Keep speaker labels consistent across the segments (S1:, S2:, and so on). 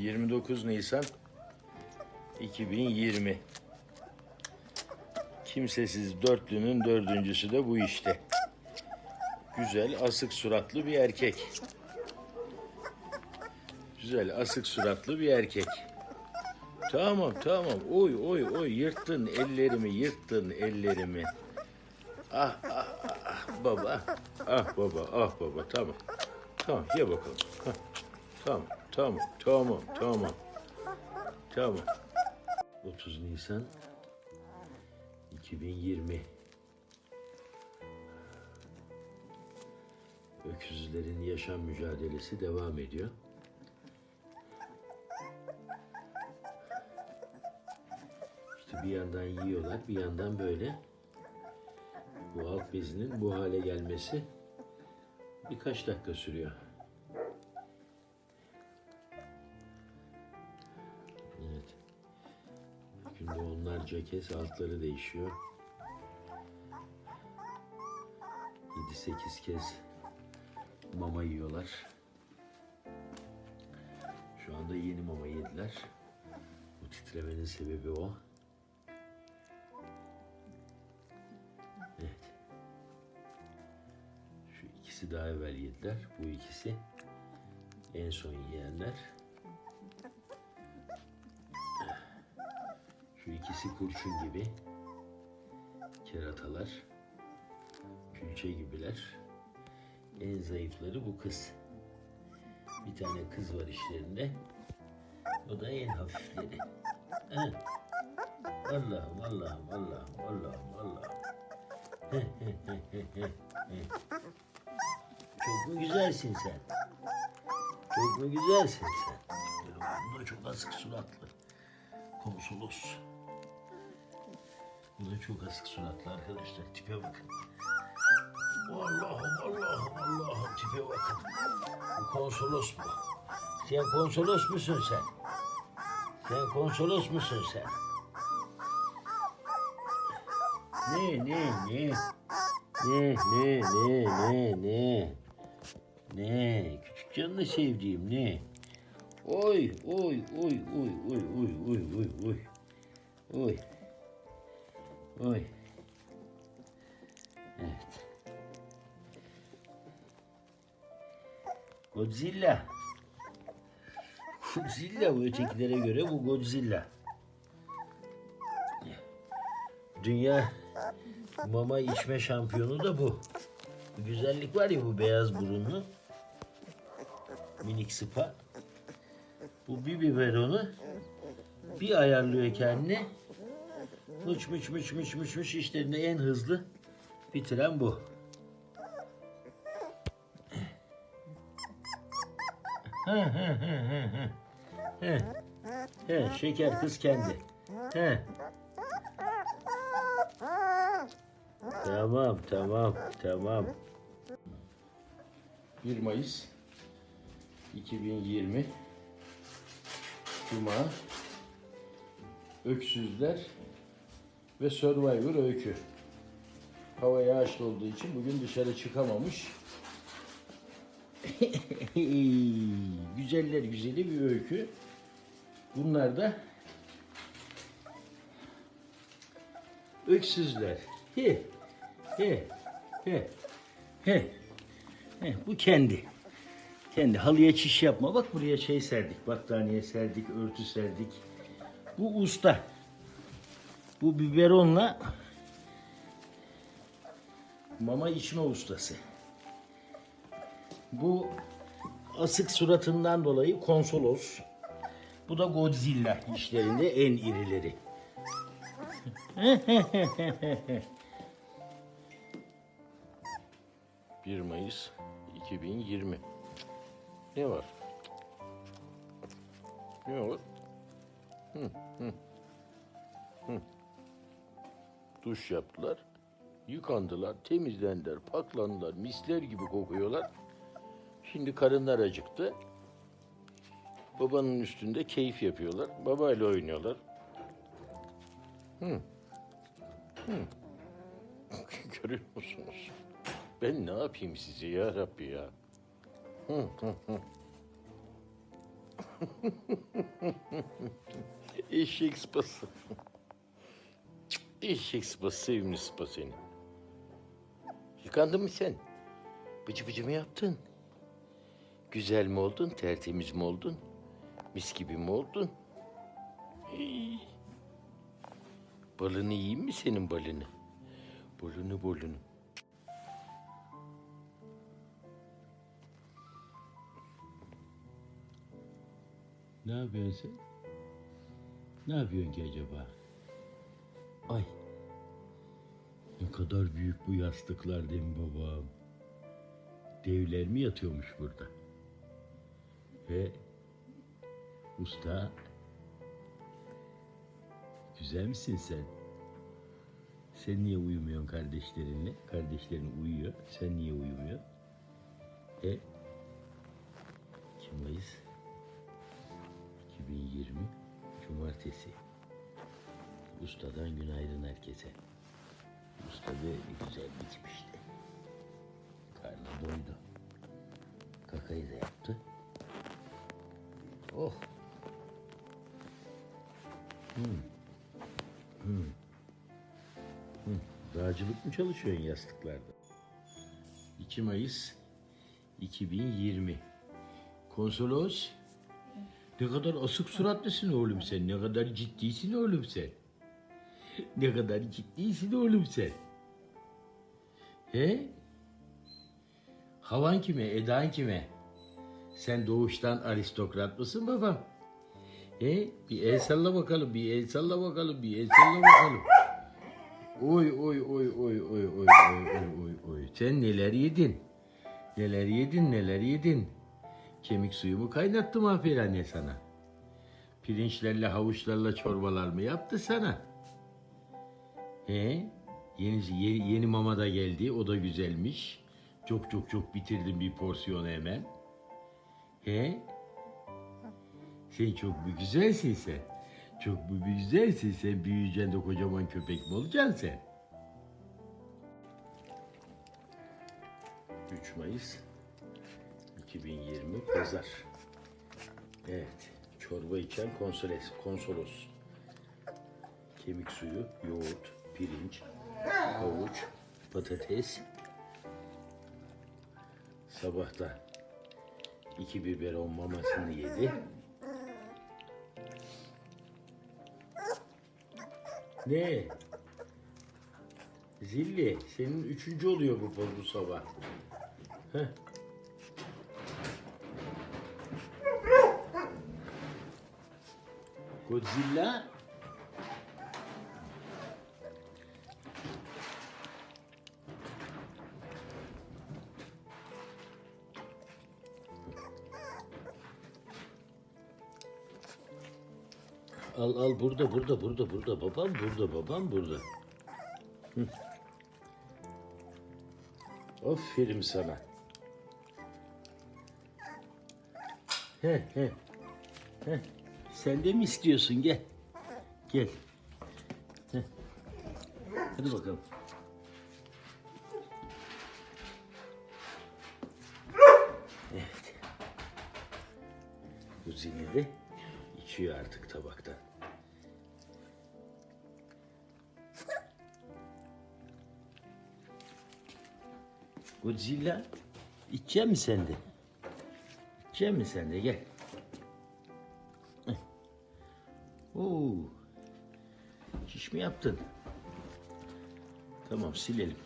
S1: 29 Nisan 2020. Kimsesiz dörtlünün dördüncüsü de bu işte. Güzel, asık suratlı bir erkek. Güzel, asık suratlı bir erkek. Tamam, tamam. Oy, oy, oy. Yırttın ellerimi, yırttın ellerimi. Ah, ah, ah, ah, baba. Ah baba, ah baba. Tamam. Tamam, ye bakalım. Hah. Tamam, tamam, tamam, tamam. Tamam. 30 Nisan 2020. Öküzlerin yaşam mücadelesi devam ediyor. İşte bir yandan yiyorlar, bir yandan böyle bu alt bezinin bu hale gelmesi birkaç dakika sürüyor. Kez altları değişiyor. 7-8 kez mama yiyorlar. Şu anda yeni mama yediler. Bu titremenin sebebi o. Evet. Şu ikisi daha evvel yediler. Bu ikisi en son yiyenler. İkisi kurşun gibi. Keratalar. Külçe gibiler. En zayıfları bu kız. Bir tane kız var işlerinde. O da en hafifleri. Ha. Allah'ım Allah'ım Allah'ım Allah'ım Allah'ım. Çok mu güzelsin sen? Çok mu güzelsin sen? Da çok asık suratlı. Konsolos. Bu da çok asık suratlı arkadaşlar. Tipe bakın. Allah'ım Allah'ım Allah'ım tipe bakın. Bu konsolos mu? Sen konsolos musun sen? Sen konsolos musun sen? Ne ne ne? Ne ne ne ne ne? Ne? Küçük canını sevdiğim ne? Oy oy oy oy oy oy oy oy oy. Oy. Oy. Evet. Godzilla. Godzilla bu ötekilere göre bu Godzilla. Dünya mama içme şampiyonu da bu. Bu güzellik var ya bu beyaz burunlu. Minik sıpa. Bu bir biberonu bir ayarlıyor kendine. Mıç mıç mıç mıç mıç mıç işlerini en hızlı bitiren bu. He he he he he. He. Şeker kız kendi. He. Tamam, tamam, tamam. 1 Mayıs 2020 Cuma Öksüzler ve Survivor öykü. Hava yağışlı olduğu için bugün dışarı çıkamamış. Güzeller güzeli bir öykü. Bunlar da öksüzler. He, he, he, he, he. Bu kendi. Kendi halıya çiş yapma. Bak buraya şey serdik. Battaniye serdik, örtü serdik. Bu usta. Bu biberonla mama içme ustası. Bu asık suratından dolayı konsolos. Bu da Godzilla işlerinde en irileri. 1 Mayıs 2020. Ne var? Ne var? Hı, hı. Hı. Duş yaptılar. Yıkandılar, temizlendiler, paklandılar, misler gibi kokuyorlar. Şimdi karınlar acıktı. Babanın üstünde keyif yapıyorlar. Babayla oynuyorlar. Hı. Hı. Görüyor musunuz? Ben ne yapayım size ya Rabbi ya? Hı hı hı. Eşek sıpası. Sevimli sıpa seni. Yıkandın mı sen? Bıcı bıcı mı yaptın? Güzel mi oldun, tertemiz mi oldun? Mis gibi mi oldun? Hii. Balını yiyeyim mi senin balını? Balını balını. Ne yapıyorsun sen? Ne yapıyorsun ki acaba? Kadar büyük bu yastıklar değil mi babam? Devler mi yatıyormuş burada? Ve usta güzel misin sen? Sen niye uyumuyorsun kardeşlerinle? Kardeşlerin uyuyor. Sen niye uyumuyorsun? E? Kim Mayıs? 2020 Cumartesi. Ustadan günaydın herkese. Usta böyle güzel bitmişti. Karnı doydu. Kakayı da yaptı. Oh. Hmm. Hmm. Hmm. Dağcılık mı çalışıyorsun yastıklarda? 2 Mayıs 2020. Konsolos. Ne kadar asık suratlısın oğlum sen. Ne kadar ciddisin oğlum sen. Ne kadar ciddisin oğlum sen. He? Havan kime, edan kime? Sen doğuştan aristokrat mısın babam? He? Bir el salla bakalım, bir el salla bakalım, bir el salla bakalım. Oy oy oy oy oy oy oy oy oy oy. Sen neler yedin? Neler yedin, neler yedin? Kemik suyumu kaynattım aferin anne sana. Pirinçlerle havuçlarla çorbalar mı yaptı sana? He? Yeni, yeni, yeni mama da geldi. O da güzelmiş. Çok çok çok bitirdim bir porsiyonu hemen. He? Sen çok güzelsin sen. Çok güzelsin sen. Büyüyeceksin de kocaman köpek mi olacaksın sen? 3 Mayıs 2020 Pazar. Evet. Çorba içen konsoles, konsolos. Kemik suyu, yoğurt, pirinç, havuç, patates. Sabahta iki biberon mamasını yedi. Ne? Zilli, senin üçüncü oluyor bu bu sabah. Heh. Godzilla. Al al burada burada burada burada babam burada babam burada. Hı. Aferin sana. He he. He. Sen de mi istiyorsun gel. Gel. Heh. Hadi bakalım. Evet. Bu zili de içiyor artık tabaktan. Godzilla içecek mi sen de? İçecek mi sen de gel. Oo. Şiş mi yaptın? Tamam silelim.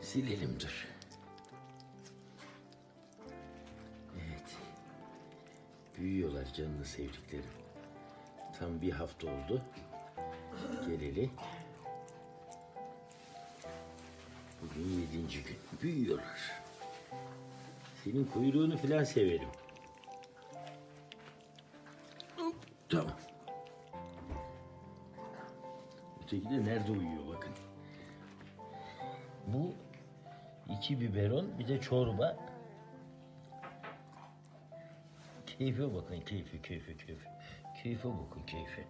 S1: Silelim dur. Evet. Büyüyorlar canını sevdiklerim. Tam bir hafta oldu. Geleli. Yedinci gün. Büyüyorlar. Senin kuyruğunu falan severim. Tamam. Öteki de nerede uyuyor bakın. Bu iki biberon bir de çorba. Keyfe bakın keyfi keyfi keyfi. Keyfe bakın keyfi.